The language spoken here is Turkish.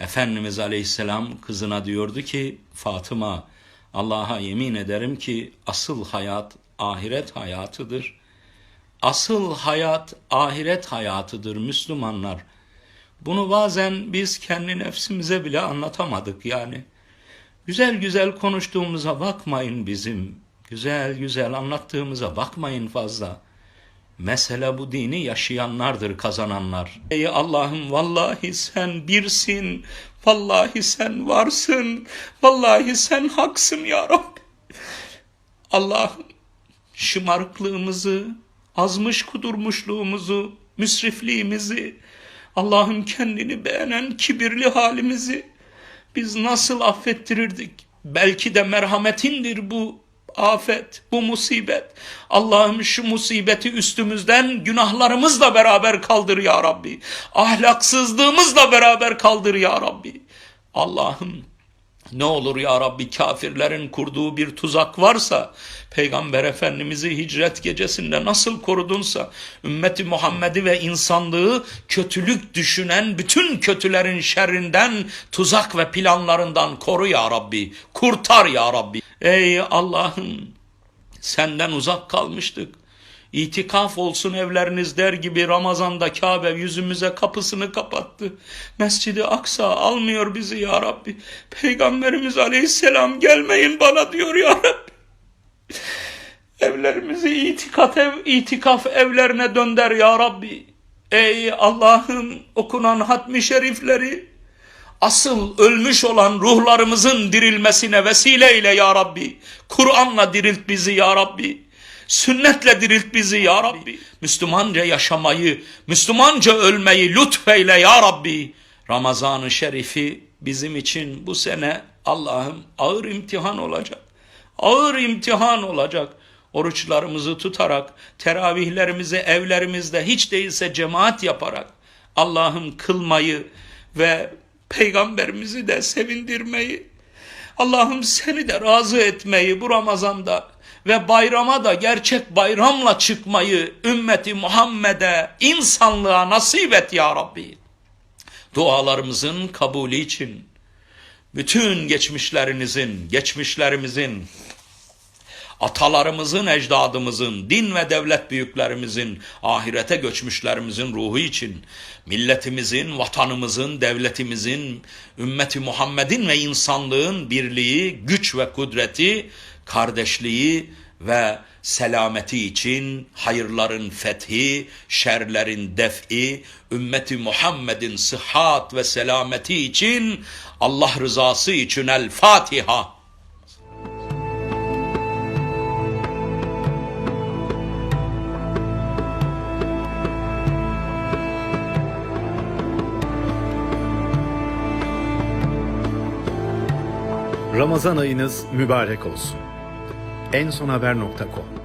Efendimiz Aleyhisselam kızına diyordu ki Fatıma Allah'a yemin ederim ki asıl hayat ahiret hayatıdır. Asıl hayat ahiret hayatıdır Müslümanlar. Bunu bazen biz kendi nefsimize bile anlatamadık yani. Güzel güzel konuştuğumuza bakmayın bizim. Güzel güzel anlattığımıza bakmayın fazla. Mesele bu dini yaşayanlardır kazananlar. Ey Allah'ım vallahi sen birsin. Vallahi sen varsın. Vallahi sen haksın ya Rabbi. Allah'ım şımarıklığımızı, azmış kudurmuşluğumuzu, müsrifliğimizi, Allah'ım kendini beğenen kibirli halimizi biz nasıl affettirirdik? Belki de merhametindir bu afet, bu musibet. Allah'ım şu musibeti üstümüzden günahlarımızla beraber kaldır ya Rabbi. Ahlaksızlığımızla beraber kaldır ya Rabbi. Allah'ım ne olur ya Rabbi kafirlerin kurduğu bir tuzak varsa Peygamber Efendimiz'i hicret gecesinde nasıl korudunsa ümmeti Muhammed'i ve insanlığı kötülük düşünen bütün kötülerin şerrinden tuzak ve planlarından koru ya Rabbi. Kurtar ya Rabbi. Ey Allah'ım senden uzak kalmıştık. İtikaf olsun evleriniz der gibi Ramazan'da Kabe yüzümüze kapısını kapattı. Mescidi Aksa almıyor bizi ya Rabbi. Peygamberimiz aleyhisselam gelmeyin bana diyor ya Rabbi. Evlerimizi itikaf, ev, itikaf evlerine dönder ya Rabbi. Ey Allah'ım okunan hatmi şerifleri asıl ölmüş olan ruhlarımızın dirilmesine vesile eyle ya Rabbi. Kur'an'la dirilt bizi ya Rabbi. Sünnetle dirilt bizi ya Rabbi. Müslümanca yaşamayı, Müslümanca ölmeyi lütfeyle ya Rabbi. Ramazan-ı Şerifi bizim için bu sene Allah'ım ağır imtihan olacak. Ağır imtihan olacak. Oruçlarımızı tutarak, teravihlerimizi evlerimizde hiç değilse cemaat yaparak Allah'ım kılmayı ve peygamberimizi de sevindirmeyi, Allah'ım seni de razı etmeyi bu Ramazan'da ve bayrama da gerçek bayramla çıkmayı ümmeti Muhammed'e, insanlığa nasip et ya Rabbi. Dualarımızın kabulü için bütün geçmişlerinizin, geçmişlerimizin, atalarımızın, ecdadımızın, din ve devlet büyüklerimizin, ahirete göçmüşlerimizin ruhu için, milletimizin, vatanımızın, devletimizin, ümmeti Muhammed'in ve insanlığın birliği, güç ve kudreti, kardeşliği ve selameti için hayırların fethi, şerlerin def'i, ümmeti Muhammed'in sıhhat ve selameti için Allah rızası için El Fatiha. Ramazan ayınız mübarek olsun. ensonhaber.com